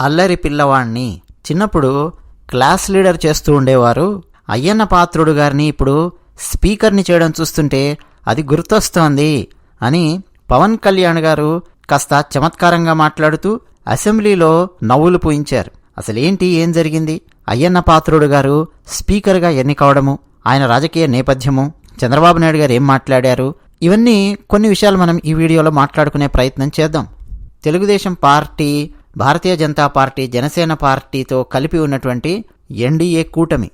అల్లరి పిల్లవాణ్ణి. చిన్నప్పుడు class leader చేస్తూ ఉండేవారు. అయ్యన్న పాత్రుడు గారిని ఇప్పుడు స్పీకర్ని చేయడం చూస్తుంటే అది గుర్తొస్తోంది అని పవన్ కళ్యాణ్ గారు కాస్త చమత్కారంగా మాట్లాడుతూ అసెంబ్లీలో నవ్వులు పూయించారు. అసలేంటి ఏం జరిగింది? అయ్యన్న పాత్రుడు గారు స్పీకర్గా ఎన్నికవడము ఆయన రాజకీయ నేపథ్యము చంద్రబాబు నాయుడు గారు ఏం మాట్లాడారు? ఇవన్నీ కొన్ని విషయాలు మనం ఈ వీడియోలో మాట్లాడుకునే ప్రయత్నం చేద్దాం. తెలుగుదేశం పార్టీ భారతీయ జనతా పార్టీ జనసేన పార్టీతో కలిపి ఉన్నటువంటి ఎన్డీఏ కూటమి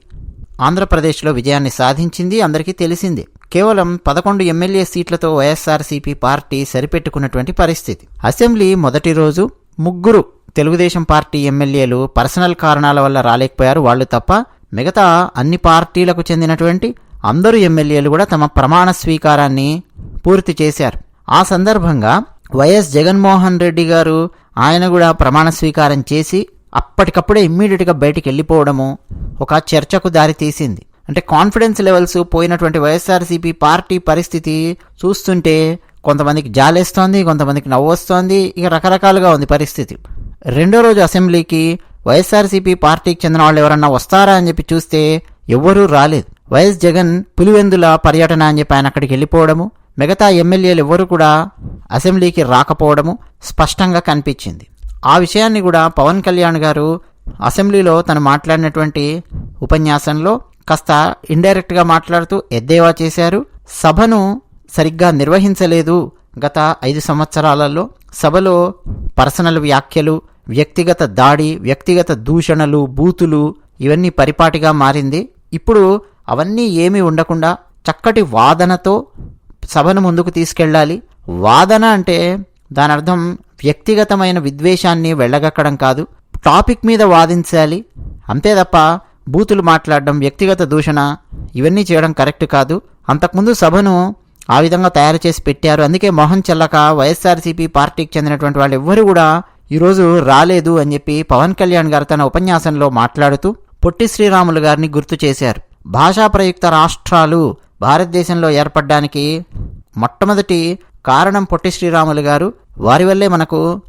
ఆంధ్రప్రదేశ్లో విజయాన్ని సాధించింది అందరికీ తెలిసిందే. కేవలం పదకొండు ఎమ్మెల్యే సీట్లతో వైఎస్ఆర్సీపీ పార్టీ సరిపెట్టుకున్నటువంటి పరిస్థితి. అసెంబ్లీ మొదటి రోజు ముగ్గురు తెలుగుదేశం పార్టీ ఎమ్మెల్యేలు పర్సనల్ కారణాల వల్ల రాలేకపోయారు. వాళ్ళు తప్ప మిగతా అన్ని పార్టీలకు చెందినటువంటి అందరూ ఎమ్మెల్యేలు కూడా తమ ప్రమాణ స్వీకారాన్ని పూర్తి చేశారు. ఆ సందర్భంగా వైఎస్ జగన్మోహన్ రెడ్డి గారు ఆయన కూడా ప్రమాణ స్వీకారం చేసి అప్పటికప్పుడే ఇమ్మీడియట్గా బయటికి వెళ్ళిపోవడము ఒక చర్చకు దారి తీసింది. అంటే కాన్ఫిడెన్స్ లెవెల్స్ పోయినటువంటి వైఎస్ఆర్సీపీ పార్టీ పరిస్థితి చూస్తుంటే కొంతమందికి జాలేస్తోంది కొంతమందికి నవ్వొస్తోంది ఇక రకరకాలుగా ఉంది పరిస్థితి. రెండో రోజు అసెంబ్లీకి వైఎస్ఆర్సీపీ పార్టీకి చెందిన వాళ్ళు ఎవరన్నా వస్తారా అని చెప్పి చూస్తే ఎవ్వరూ రాలేదు. వైఎస్ జగన్ పులివెందుల పర్యటన అని చెప్పి ఆయన అక్కడికి వెళ్ళిపోవడము మిగతా ఎమ్మెల్యేలు ఎవ్వరూ కూడా అసెంబ్లీకి రాకపోవడము స్పష్టంగా కనిపించింది. ఆ విషయాన్ని కూడా పవన్ కళ్యాణ్ గారు అసెంబ్లీలో తను మాట్లాడినటువంటి ఉపన్యాసంలో కాస్త ఇండైరెక్ట్గా మాట్లాడుతూ ఎద్దేవా చేశారు. సభను సరిగ్గా నిర్వహించలేదు. గత ఐదు సంవత్సరాలలో సభలో పర్సనల్ వ్యాఖ్యలు వ్యక్తిగత దాడి వ్యక్తిగత దూషణలు బూతులు ఇవన్నీ పరిపాటిగా మారింది. ఇప్పుడు అవన్నీ ఏమీ ఉండకుండా చక్కటి వాదనతో సభను ముందుకు తీసుకెళ్ళాలి. వాదన అంటే దాని అర్థం వ్యక్తిగతమైన విద్వేషాన్ని వెళ్ళగక్కడం కాదు. టాపిక్ మీద వాదించాలి. అంతే తప్ప బూతులు మాట్లాడడం వ్యక్తిగత దూషణ ఇవన్నీ చేయడం కరెక్ట్ కాదు. అంతకుముందు సభను ఆ విధంగా తయారు చేసి పెట్టారు. అందుకే మోహన్ చెల్లక వైఎస్ఆర్సీపీ పార్టీకి చెందినటువంటి వాళ్ళు ఎవ్వరు కూడా ఈరోజు రాలేదు అని చెప్పి పవన్ కళ్యాణ్ గారు తన ఉపన్యాసంలో మాట్లాడుతూ పొట్టి శ్రీరాములు గారిని గుర్తు చేశారు. భాషా ప్రయుక్త రాష్ట్రాలు భారతదేశంలో ఏర్పడడానికి మొట్టమొదటి కారణం పొట్టి శ్రీరాములు గారు. వారి వల్లే మనకు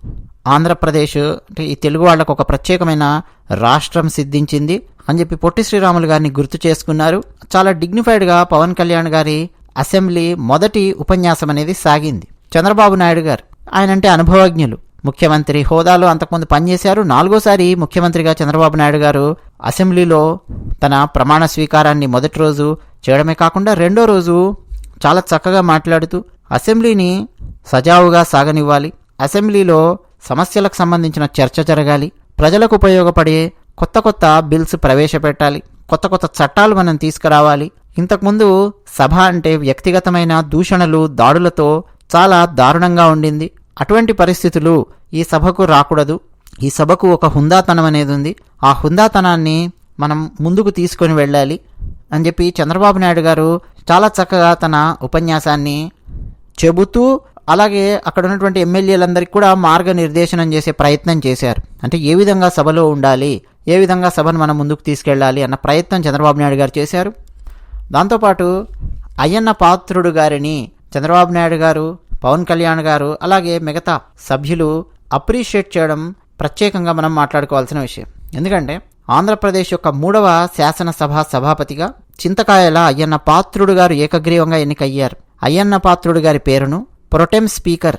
ఆంధ్రప్రదేశ్ అంటే ఈ తెలుగు వాళ్ళకు ఒక ప్రత్యేకమైన రాష్ట్రం సిద్ధించింది అని చెప్పి పొట్టి శ్రీరాములు గారిని గుర్తు చేసుకున్నారు. చాలా డిగ్నిఫైడ్గా పవన్ కళ్యాణ్ గారి అసెంబ్లీ మొదటి ఉపన్యాసం అనేది సాగింది. చంద్రబాబు నాయుడు గారు. ఆయన అంటే అనుభవజ్ఞులు. ముఖ్యమంత్రి హోదాలో అంతకుముందు పనిచేశారు. నాలుగోసారి ముఖ్యమంత్రిగా చంద్రబాబు నాయుడు గారు అసెంబ్లీలో తన ప్రమాణ స్వీకారాన్ని మొదటి రోజు చేయడమే కాకుండా రెండో రోజు చాలా చక్కగా మాట్లాడుతూ అసెంబ్లీని సజావుగా సాగనివ్వాలి. అసెంబ్లీలో సమస్యలకు సంబంధించిన చర్చ జరగాలి. ప్రజలకు ఉపయోగపడే కొత్త కొత్త బిల్స్ ప్రవేశపెట్టాలి. కొత్త కొత్త చట్టాలు మనం తీసుకురావాలి. ఇంతకుముందు సభ అంటే వ్యక్తిగతమైన దూషణలు దాడులతో చాలా దారుణంగా ఉండింది. అటువంటి పరిస్థితులు ఈ సభకు రాకూడదు. ఈ సభకు ఒక హుందాతనం అనేది ఉంది. ఆ హుందాతనాన్ని మనం ముందుకు తీసుకొని వెళ్ళాలి అని చెప్పి చంద్రబాబు నాయుడు గారు చాలా చక్కగా తన ఉపన్యాసాన్ని చెబుతూ అలాగే అక్కడ ఉన్నటువంటి ఎమ్మెల్యేలందరికీ కూడా మార్గనిర్దేశనం చేసే ప్రయత్నం చేశారు. అంటే ఏ విధంగా సభలో ఉండాలి ఏ విధంగా సభను మనం ముందుకు తీసుకెళ్ళాలి అన్న ప్రయత్నం చంద్రబాబు నాయుడు గారు చేశారు. దాంతోపాటు అయ్యన్న పాత్రుడు గారిని చంద్రబాబు నాయుడు గారు పవన్ కళ్యాణ్ గారు అలాగే మిగతా సభ్యులు అప్రిషియేట్ చేయడం ప్రత్యేకంగా మనం మాట్లాడుకోవాల్సిన విషయం. ఎందుకంటే ఆంధ్రప్రదేశ్ యొక్క మూడవ శాసనసభ సభాపతిగా చింతకాయల అయ్యన్న పాత్రుడు గారు ఏకగ్రీవంగా ఎన్నికయ్యారు. అయ్యన్న పాత్రుడు గారి పేరును ప్రొటెం స్పీకర్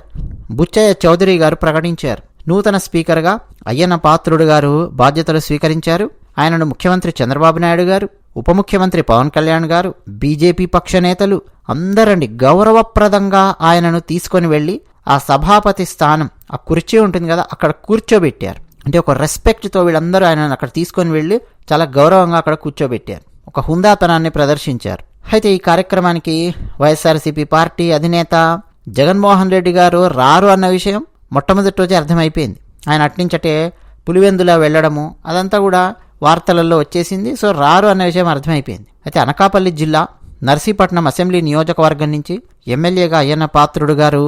బుచ్చయ్య చౌదరి గారు ప్రకటించారు. నూతన స్పీకర్గా అయ్యన్న పాత్రుడు గారు బాధ్యతలు స్వీకరించారు. ఆయనను ముఖ్యమంత్రి చంద్రబాబు నాయుడు గారు ఉప ముఖ్యమంత్రి పవన్ కళ్యాణ్ గారు బీజేపీ పక్ష నేతలు అందరండి గౌరవప్రదంగా ఆయనను తీసుకొని వెళ్ళి ఆ సభాపతి స్థానం ఆ కుర్చీ ఉంటుంది కదా అక్కడ కూర్చోబెట్టారు. అంటే ఒక రెస్పెక్ట్తో వీళ్ళందరూ ఆయన అక్కడ తీసుకొని వెళ్ళి చాలా గౌరవంగా అక్కడ కూర్చోబెట్టారు. ఒక హుందాతనాన్ని ప్రదర్శించారు. అయితే ఈ కార్యక్రమానికి వైఎస్ఆర్సీపీ పార్టీ అధినేత జగన్మోహన్ రెడ్డి గారు రారు అన్న విషయం మొట్టమొదటి రోజే అర్థమైపోయింది. ఆయన అట్నించటే పులివెందులా వెళ్ళడము అదంతా కూడా వార్తలలో వచ్చేసింది. సో రారు అన్న విషయం అర్థమైపోయింది. అయితే అనకాపల్లి జిల్లా నర్సీపట్నం అసెంబ్లీ నియోజకవర్గం నుంచి ఎమ్మెల్యేగా అయ్యన్న పాత్రుడు గారు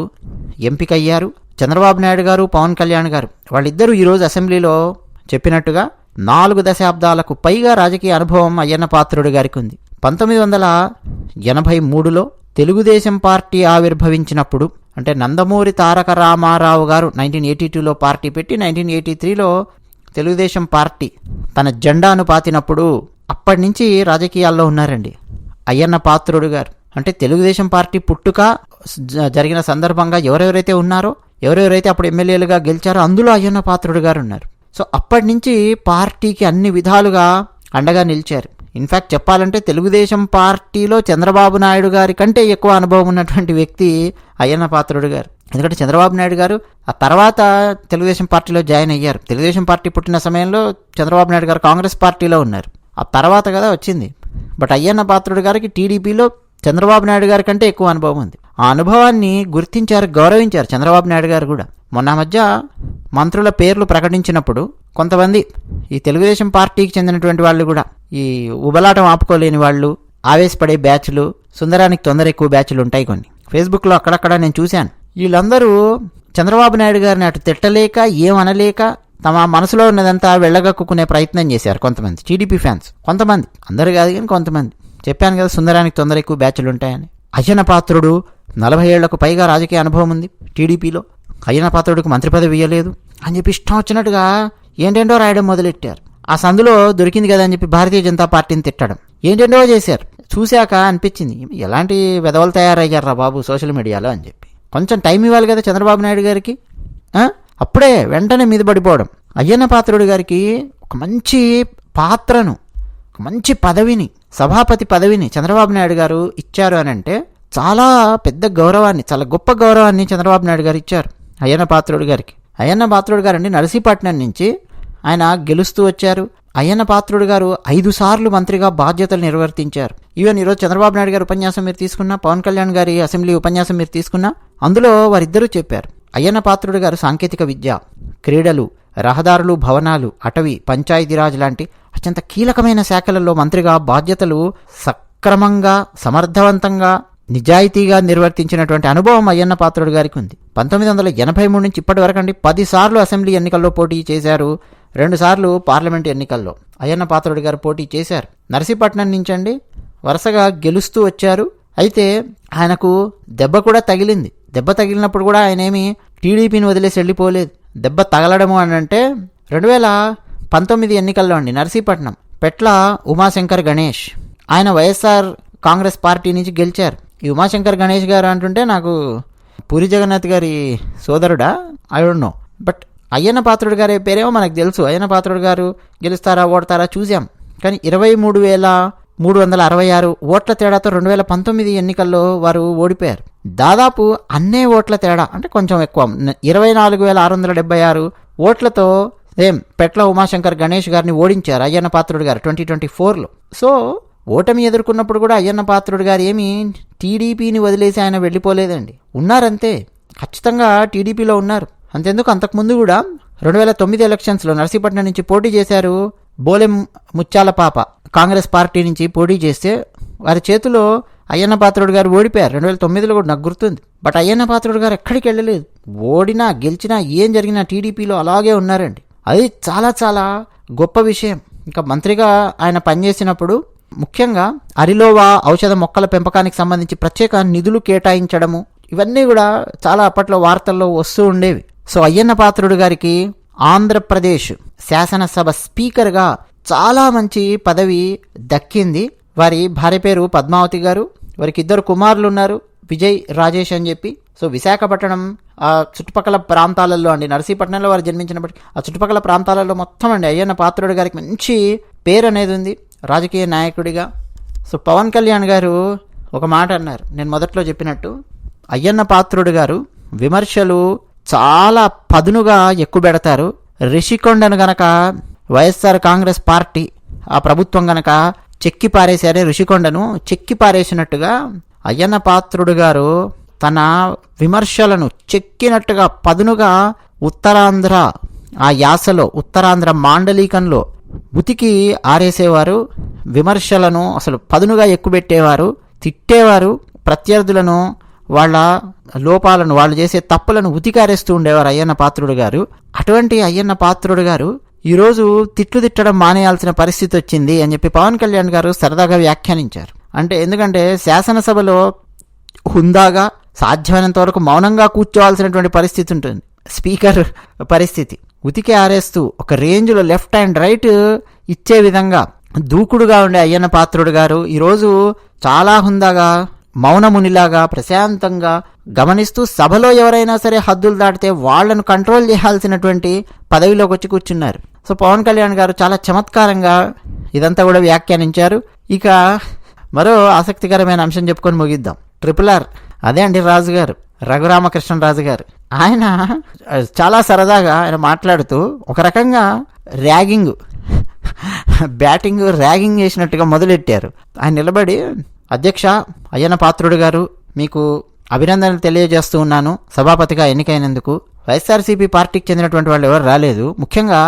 ఎంపికయ్యారు. చంద్రబాబు నాయుడు గారు పవన్ కళ్యాణ్ గారు. వాళ్ళిద్దరూ ఈరోజు అసెంబ్లీలో చెప్పినట్టుగా నాలుగు దశాబ్దాలకు పైగా రాజకీయ అనుభవం అయ్యన్న పాత్రుడు గారికి ఉంది. పంతొమ్మిది వందల ఎనభై మూడులో తెలుగుదేశం పార్టీ ఆవిర్భవించినప్పుడు అంటే నందమూరి తారక రామారావు గారు నైన్టీన్ ఎయిటీ టూలో పార్టీ పెట్టి నైన్టీన్ ఎయిటీ త్రీలో తెలుగుదేశం పార్టీ తన జెండాను పాతినప్పుడు అప్పటి నుంచి రాజకీయాల్లో ఉన్నారండి. అయ్యన్న పాత్రుడు గారు. అంటే తెలుగుదేశం పార్టీ పుట్టుక జ- జరిగిన సందర్భంగా ఎవరెవరైతే ఉన్నారో ఎవరెవరైతే అప్పుడు ఎమ్మెల్యేలుగా గెలిచారో అందులో అయ్యన్న పాత్రుడు గారు ఉన్నారు. సో అప్పటి నుంచి పార్టీకి అన్ని విధాలుగా అండగా నిలిచారు. ఇన్ఫ్యాక్ట్ చెప్పాలంటే తెలుగుదేశం పార్టీలో చంద్రబాబు నాయుడు గారి కంటే ఎక్కువ అనుభవం ఉన్నటువంటి వ్యక్తి అయ్యన్న పాత్రుడు గారు. ఎందుకంటే చంద్రబాబు నాయుడు గారు ఆ తర్వాత తెలుగుదేశం పార్టీలో జాయిన్ అయ్యారు. తెలుగుదేశం పార్టీ పుట్టిన సమయంలో చంద్రబాబు నాయుడు గారు కాంగ్రెస్ పార్టీలో ఉన్నారు. ఆ తర్వాత కదా వచ్చింది. బట్ అయ్యన్న పాత్రుడు గారికి టీడీపీలో చంద్రబాబు నాయుడు గారి కంటే ఎక్కువ అనుభవం ఉంది. ఆ అనుభవాన్ని గుర్తించారు గౌరవించారు చంద్రబాబు నాయుడు గారు కూడా. మొన్న మధ్య మంత్రుల పేర్లు ప్రకటించినప్పుడు కొంతమంది ఈ తెలుగుదేశం పార్టీకి చెందినటువంటి వాళ్ళు కూడా ఈ ఉబలాటం ఆపుకోలేని వాళ్ళు ఆవేశపడే బ్యాచ్లు సుందరానికి తొందర ఎక్కువ బ్యాచ్లు ఉంటాయి కొన్ని. ఫేస్బుక్లో అక్కడక్కడ నేను చూశాను. వీళ్ళందరూ చంద్రబాబు నాయుడు గారిని అటు తిట్టలేక ఏమనలేక తమ మనసులో ఉన్నదంతా వెళ్ళగక్కునే ప్రయత్నం చేశారు కొంతమంది. టీడీపీ ఫ్యాన్స్ కొంతమంది. అందరు కాదు కానీ కొంతమంది. చెప్పాను కదా సుందరానికి తొందర ఎక్కువ బ్యాచ్లు ఉంటాయని. అయ్యన పాత్రుడు నలభై ఏళ్ళకు పైగా రాజకీయ అనుభవం ఉంది టీడీపీలో అయ్యన పాత్రుడికి మంత్రి పదవి ఇవ్వలేదు అని చెప్పి ఇష్టం వచ్చినట్టుగా ఏంటేంటో రాయడం మొదలెట్టారు. ఆ సందులో దొరికింది కదా అని చెప్పి భారతీయ జనతా పార్టీని తిట్టడం. ఏంటేంటో చేశారు. చూశాక అనిపించింది ఎలాంటి వెదవలు తయారయ్యారు రా బాబు సోషల్ మీడియాలో అని చెప్పి. కొంచెం టైం ఇవ్వాలి కదా చంద్రబాబు నాయుడు గారికి? అప్పుడే వెంటనే మీద పడిపోవడం. అయ్యన్న పాత్రుడు గారికి ఒక మంచి పాత్రను ఒక మంచి పదవిని సభాపతి పదవిని చంద్రబాబు నాయుడు గారు ఇచ్చారు అని అంటే చాలా పెద్ద గౌరవాన్ని చాలా గొప్ప గౌరవాన్ని చంద్రబాబు నాయుడు గారు ఇచ్చారు అయ్యన్న పాత్రుడు గారికి. అయ్యన్న పాత్రుడు గారండి నరసీపట్నం నుంచి ఆయన గెలుస్తూ వచ్చారు. అయ్యన్న పాత్రుడు గారు ఐదు సార్లు మంత్రిగా బాధ్యతలు నిర్వర్తించారు. ఈవెన్ ఈరోజు చంద్రబాబు నాయుడు గారి ఉపన్యాసం మీరు తీసుకున్నా పవన్ కళ్యాణ్ గారి అసెంబ్లీ ఉపన్యాసం మీరు తీసుకున్నా అందులో వారిద్దరూ చెప్పారు. అయ్యన్న పాత్రుడు గారు సాంకేతిక విద్య క్రీడలు రహదారులు భవనాలు అటవీ పంచాయతీరాజ్ లాంటి అత్యంత కీలకమైన శాఖలలో మంత్రిగా బాధ్యతలు సక్రమంగా సమర్థవంతంగా నిజాయితీగా నిర్వర్తించినటువంటి అనుభవం అయ్యన్న పాత్రుడు గారికి ఉంది. పంతొమ్మిది వందల ఎనభై మూడు నుంచి ఇప్పటి వరకు అండి పదిసార్లు అసెంబ్లీ ఎన్నికల్లో పోటీ చేశారు రెండుసార్లు పార్లమెంట్ ఎన్నికల్లో అయ్యన్న పాత్రుడు గారు పోటీ చేశారు. నర్సీపట్నం నుంచి అండి వరుసగా గెలుస్తూ వచ్చారు. అయితే ఆయనకు దెబ్బ కూడా తగిలింది. దెబ్బ తగిలినప్పుడు కూడా ఆయన ఏమి టీడీపీని వదిలేసి వెళ్ళిపోలేదు. దెబ్బ తగలడము అని అంటే రెండు వేల పంతొమ్మిది ఎన్నికల్లో అండి నర్సీపట్నం పెట్ల ఉమాశంకర్ గణేష్. ఆయన వైఎస్ఆర్ కాంగ్రెస్ పార్టీ నుంచి గెలిచారు. ఈ ఉమాశంకర్ గణేష్ గారు అంటుంటే నాకు పూరి జగన్నాథ్ గారి సోదరుడా? I don't know but Ayyanna Patrudu గారి పేరేమో మనకు తెలుసు. అయ్యన్న పాత్రుడు గారు గెలుస్తారా ఓడతారా చూసాం కానీ ఇరవై మూడు వేల మూడు వందల అరవై ఆరు ఓట్ల తేడాతో రెండు వేల పంతొమ్మిది ఎన్నికల్లో వారు ఓడిపోయారు. దాదాపు అన్నే ఓట్ల తేడా అంటే కొంచెం ఎక్కువ. ఇరవై నాలుగు వేల ఆరు వందల డెబ్బై ఆరు ఓట్లతో ఏం పెట్ల ఉమాశంకర్ గణేష్ గారిని ఓడించారు అయ్యన్న పాత్రుడు గారు ట్వంటీ ట్వంటీ ఫోర్లో. సో ఓటమి ఎదుర్కొన్నప్పుడు కూడా అయ్యన్న పాత్రుడు గారు ఏమి టీడీపీని వదిలేసి ఆయన వెళ్ళిపోలేదండి. ఉన్నారంతే. ఖచ్చితంగా టీడీపీలో ఉన్నారు. అంతెందుకు? అంతకుముందు కూడా రెండు వేల తొమ్మిది ఎలక్షన్స్లో నర్సీపట్నం నుంచి పోటీ చేశారు బోలెం ముత్యాల పాప. కాంగ్రెస్ పార్టీ నుంచి పోటీ చేస్తే వారి చేతిలో అయ్యన్న పాత్రుడు గారు ఓడిపోయారు. రెండు వేల తొమ్మిదిలో కూడా నాకు గుర్తుంది. బట్ అయ్యన్న పాత్రుడు గారు ఎక్కడికి వెళ్ళలేదు. ఓడినా గెలిచినా ఏం జరిగినా టీడీపీలో అలాగే ఉన్నారండి. అది చాలా చాలా గొప్ప విషయం. ఇంకా మంత్రిగా ఆయన పనిచేసినప్పుడు ముఖ్యంగా అరిలోవా ఔషధ మొక్కల పెంపకానికి సంబంధించి ప్రత్యేక నిధులు కేటాయించడము ఇవన్నీ కూడా చాలా అప్పట్లో వార్తల్లో వస్తూ ఉండేవి. సో అయ్యన్న పాత్రుడు గారికి ఆంధ్రప్రదేశ్ శాసనసభ స్పీకర్గా చాలా మంచి పదవి దక్కింది. వారి భార్య పేరు పద్మావతి గారు వారికి ఇద్దరు కుమారులు ఉన్నారు విజయ్ రాజేష్ అని చెప్పి. సో విశాఖపట్నం ఆ చుట్టుపక్కల ప్రాంతాలలో అండి నర్సీపట్నంలో వారు జన్మించినప్పటికీ ఆ చుట్టుపక్కల ప్రాంతాలలో మొత్తం అండి అయ్యన్న పాత్రుడు గారికి మంచి పేరు అనేది ఉంది రాజకీయ నాయకుడిగా. సో పవన్ కళ్యాణ్ గారు ఒక మాట అన్నారు నేను మొదట్లో చెప్పినట్టు. అయ్యన్న పాత్రుడు గారు విమర్శలు చాలా పదునుగా ఎక్కుబెడతారు రిషికొండను గనక వైఎస్ఆర్ కాంగ్రెస్ పార్టీ ఆ ప్రభుత్వం గనక చెక్కి పారేశారే ఋషికొండను. చెక్కి పారేసినట్టుగా అయ్యన్న పాత్రుడు గారు తన విమర్శలను చెక్కినట్టుగా పదునుగా ఉత్తరాంధ్ర ఆ యాసలో ఉత్తరాంధ్ర మాండలికంలో ఉతికి ఆరేసేవారు. విమర్శలను అసలు పదునుగా ఎక్కుబెట్టేవారు తిట్టేవారు ప్రత్యర్థులను వాళ్ళ లోపాలను వాళ్ళు చేసే తప్పులను ఉతికారేస్తూ ఉండేవారు అయ్యన్న పాత్రుడు గారు అటువంటి అయ్యన్న పాత్రుడు గారు ఈరోజు తిట్లు తిట్టడం మానేయాల్సిన పరిస్థితి వచ్చింది అని చెప్పి పవన్ కళ్యాణ్ గారు సరదాగా వ్యాఖ్యానించారు. అంటే ఎందుకంటే శాసనసభలో హుందాగా సాధ్యమైనంత వరకు మౌనంగా కూర్చోవాల్సినటువంటి పరిస్థితి ఉంటుంది. స్పీకర్ పరిస్థితి. ఉతికి ఆరేస్తూ ఒక రేంజ్లో లెఫ్ట్ అండ్ రైట్ ఇచ్చే విధంగా దూకుడుగా ఉండే అయ్యన్న పాత్రుడు గారు ఈరోజు చాలా హుందాగా మౌనమునిలాగా ప్రశాంతంగా గమనిస్తూ సభలో ఎవరైనా సరే హద్దులు దాటితే వాళ్ళను కంట్రోల్ చేయాల్సినటువంటి పదవిలోకి వచ్చి కూర్చున్నారు. సో పవన్ కళ్యాణ్ గారు చాలా చమత్కారంగా ఇదంతా కూడా వ్యాఖ్యానించారు. ఇక మరో ఆసక్తికరమైన అంశం చెప్పుకొని ముగిద్దాం. ట్రిపుల్ ఆర్ అదే అండి రాజు గారు రఘురామకృష్ణరాజు గారు. ఆయన చాలా సరదాగా ఆయన మాట్లాడుతూ ఒక రకంగా ర్యాగింగ్ బ్యాటింగ్ ర్యాగింగ్ చేసినట్టుగా మొదలెట్టారు. ఆయన నిలబడి అధ్యక్ష అయ్యన పాత్రుడు గారు మీకు అభినందనలు తెలియజేస్తూ ఉన్నాను. సభాపతిగా ఎన్నికైనందుకు. వైఎస్ఆర్సీపీ పార్టీకి చెందినటువంటి వాళ్ళు ఎవరు రాలేదు. ముఖ్యంగా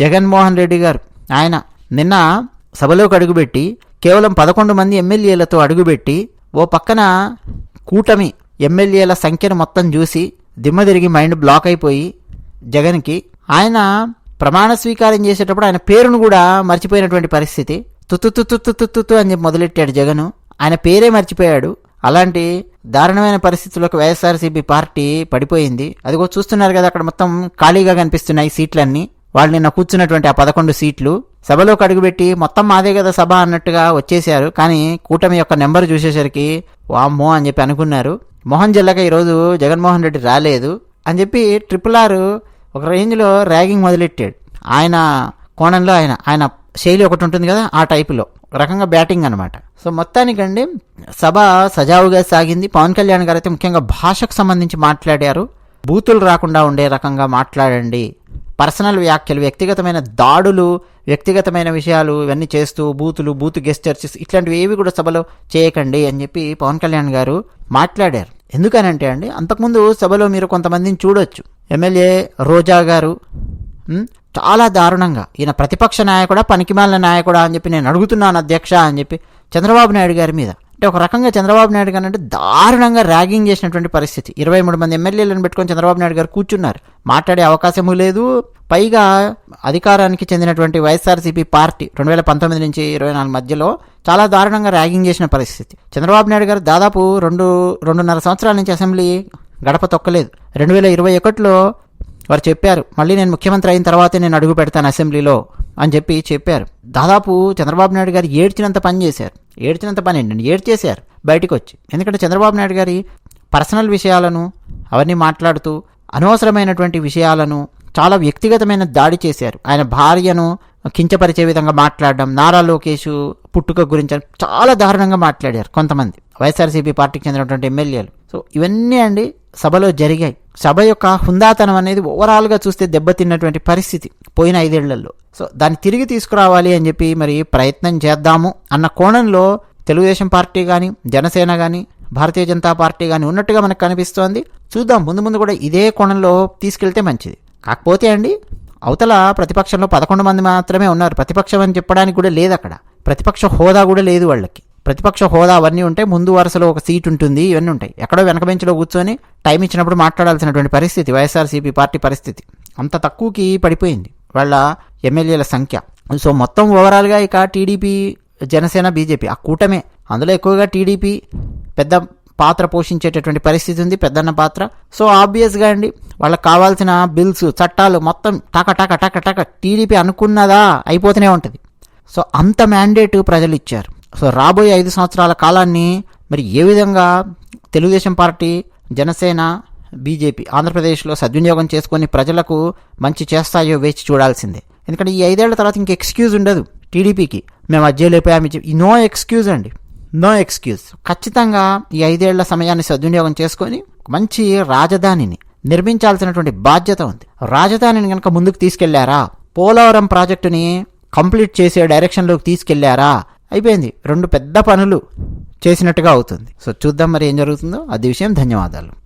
జగన్మోహన్ రెడ్డి గారు. ఆయన నిన్న సభలోకి అడుగుపెట్టి కేవలం పదకొండు మంది ఎమ్మెల్యేలతో అడుగుపెట్టి ఓ పక్కన కూటమి ఎమ్మెల్యేల సంఖ్యను మొత్తం చూసి దిమ్మ తిరిగి మైండ్ బ్లాక్ అయిపోయి జగన్కి ఆయన ప్రమాణ స్వీకారం చేసేటప్పుడు ఆయన పేరును కూడా మర్చిపోయినటువంటి పరిస్థితి. తుత్తు తుత్తు తుత్తు తుత్తు అని చెప్పి మొదలెట్టాడు జగన్. ఆయన పేరే మర్చిపోయాడు. అలాంటి దారుణమైన పరిస్థితుల్లోకి వైఎస్ఆర్సీపీ పార్టీ పడిపోయింది. అదిగో చూస్తున్నారు కదా అక్కడ మొత్తం ఖాళీగా కనిపిస్తున్నాయి సీట్లన్నీ. వాళ్ళు నిన్న కూర్చున్నటువంటి ఆ పదకొండు సీట్లు సభలోకి అడుగుపెట్టి మొత్తం మాదే కదా సభ అన్నట్టుగా వచ్చేశారు. కానీ కూటమి యొక్క నెంబర్ చూసేసరికి వామ్మో అని చెప్పి అనుకున్నారు. మోహన్ జిల్లాగా ఈరోజు జగన్మోహన్ రెడ్డి రాలేదు అని చెప్పి ట్రిపుల్ ఆర్ ఒక రేంజ్లో ర్యాగింగ్ మొదలెట్టాడు. ఆయన కోణంలో ఆయన ఆయన శైలి ఒకటి ఉంటుంది కదా ఆ టైపులో రకంగా బ్యాటింగ్ అనమాట సో మొత్తానికండి సభ సజావుగా సాగింది. పవన్ కళ్యాణ్ గారు అయితే ముఖ్యంగా భాషకు సంబంధించి మాట్లాడారు. బూతులు రాకుండా ఉండే రకంగా మాట్లాడండి. పర్సనల్ వ్యాఖ్యలు వ్యక్తిగతమైన దాడులు వ్యక్తిగతమైన విషయాలు ఇవన్నీ చేస్తూ బూతులు బూత్ గెస్టర్స్ ఇట్లాంటివి ఏవి కూడా సభలో చేయకండి అని చెప్పి పవన్ కళ్యాణ్ గారు మాట్లాడారు. ఎందుకనంటే అండి అంతకుముందు సభలో మీరు కొంతమందిని చూడొచ్చు. ఎమ్మెల్యే రోజా గారు చాలా దారుణంగా ఈయన ప్రతిపక్ష నాయకుడా పనికిమాలిన నాయకుడా అని చెప్పి నేను అడుగుతున్నాను అధ్యక్ష అని చెప్పి చంద్రబాబు నాయుడు గారి మీద. అంటే ఒక రకంగా చంద్రబాబు నాయుడు గారు అంటే దారుణంగా ర్యాగింగ్ చేసినటువంటి పరిస్థితి. ఇరవై మూడు మంది ఎమ్మెల్యేలను పెట్టుకొని చంద్రబాబు నాయుడు గారు కూర్చున్నారు. మాట్లాడే అవకాశము లేదు. పైగా అధికారానికి చెందినటువంటి వైఎస్ఆర్సీపీ పార్టీ రెండు వేల పంతొమ్మిది నుంచి ఇరవై నాలుగు మధ్యలో చాలా దారుణంగా ర్యాగింగ్ చేసిన పరిస్థితి. చంద్రబాబు నాయుడు గారు దాదాపు రెండు రెండున్నర సంవత్సరాల నుంచి అసెంబ్లీ గడప తొక్కలేదు. రెండు వేల ఇరవై ఒకటిలో వారు చెప్పారు మళ్ళీ నేను ముఖ్యమంత్రి అయిన తర్వాతే నేను అడుగు పెడతాను అసెంబ్లీలో అని చెప్పి చెప్పారు. దాదాపు చంద్రబాబు నాయుడు గారు ఏడ్చినంత పని చేశారు. ఏడ్చినంత పని ఏంటండి? ఏడ్చేశారు బయటకు వచ్చి ఎందుకంటే చంద్రబాబు నాయుడు గారి పర్సనల్ విషయాలను అవన్నీ మాట్లాడుతూ అనవసరమైనటువంటి విషయాలను చాలా వ్యక్తిగతమైన దాడి చేశారు. ఆయన భార్యను కించపరిచే విధంగా మాట్లాడడం నారా లోకేష్ పుట్టుక గురించి చాలా దారుణంగా మాట్లాడారు కొంతమంది. వైఎస్ఆర్సీపీ పార్టీకి చెందినటువంటి ఎమ్మెల్యేలు. సో ఇవన్నీ అండి సభలో జరిగాయి. సభ యొక్క హుందాతనం అనేది ఓవరాల్గా చూస్తే దెబ్బతిన్నటువంటి పరిస్థితి పోయిన ఐదేళ్ళలో. సో దాన్ని తిరిగి తీసుకురావాలి అని చెప్పి మరి ప్రయత్నం చేద్దాము అన్న కోణంలో తెలుగుదేశం పార్టీ కానీ జనసేన కానీ భారతీయ జనతా పార్టీ కానీ ఉన్నట్టుగా మనకు కనిపిస్తోంది. చూద్దాం ముందు ముందు కూడా ఇదే కోణంలో తీసుకెళ్తే మంచిది. కాకపోతే అండి అవతల ప్రతిపక్షంలో పదకొండు మంది మాత్రమే ఉన్నారు. ప్రతిపక్షం అని చెప్పడానికి కూడా లేదు అక్కడ. ప్రతిపక్ష హోదా కూడా లేదు వాళ్ళకి. ప్రతిపక్ష హోదా అవన్నీ ఉంటాయి ముందు వరుసలో ఒక సీట్ ఉంటుంది ఇవన్నీ ఉంటాయి. ఎక్కడో వెనక బెంచ్లో కూర్చొని టైం ఇచ్చినప్పుడు మాట్లాడాల్సినటువంటి పరిస్థితి వైఎస్ఆర్సీపీ పార్టీ పరిస్థితి అంత తక్కువకి పడిపోయింది వాళ్ళ ఎమ్మెల్యేల సంఖ్య. సో మొత్తం ఓవరాల్గా ఇక టీడీపీ జనసేన బీజేపీ ఆ కూటమే. అందులో ఎక్కువగా టీడీపీ పెద్ద పాత్ర పోషించేటటువంటి పరిస్థితి ఉంది పెద్దన్న పాత్ర. సో ఆబ్వియస్గా అండి వాళ్ళకి కావాల్సిన బిల్స్ చట్టాలు మొత్తం టక టక టక టక టీడీపీ అనుకున్నదా అయిపోతూనే ఉంటుంది. సో అంత మ్యాండేట్ ప్రజలు ఇచ్చారు. సో రాబోయే ఐదు సంవత్సరాల కాలాన్ని మరి ఏ విధంగా తెలుగుదేశం పార్టీ జనసేన బీజేపీ ఆంధ్రప్రదేశ్లో సద్వినియోగం చేసుకొని ప్రజలకు మంచి చేస్తాయో వేచి చూడాల్సిందే. ఎందుకంటే ఈ ఐదేళ్ళ తర్వాత ఇంక ఎక్స్క్యూజ్ ఉండదు టీడీపీకి. మేము అజ్జలేపోయామి నో ఎక్స్క్యూజ్ అండి. నో ఎక్స్క్యూజ్ ఖచ్చితంగా ఈ ఐదేళ్ళ సమయాన్ని సద్వినియోగం చేసుకొని మంచి రాజధానిని నిర్మించాల్సినటువంటి బాధ్యత ఉంది. రాజధానిని కనుక ముందుకు తీసుకెళ్ళారా? పోలవరం ప్రాజెక్టుని కంప్లీట్ చేసే డైరెక్షన్లోకి తీసుకెళ్ళారా? అయిపోయింది. రెండు పెద్ద పనులు చేసినట్టుగా అవుతుంది. సో చూద్దాం మరి ఏం జరుగుతుందో. అది విషయం. ధన్యవాదాలు.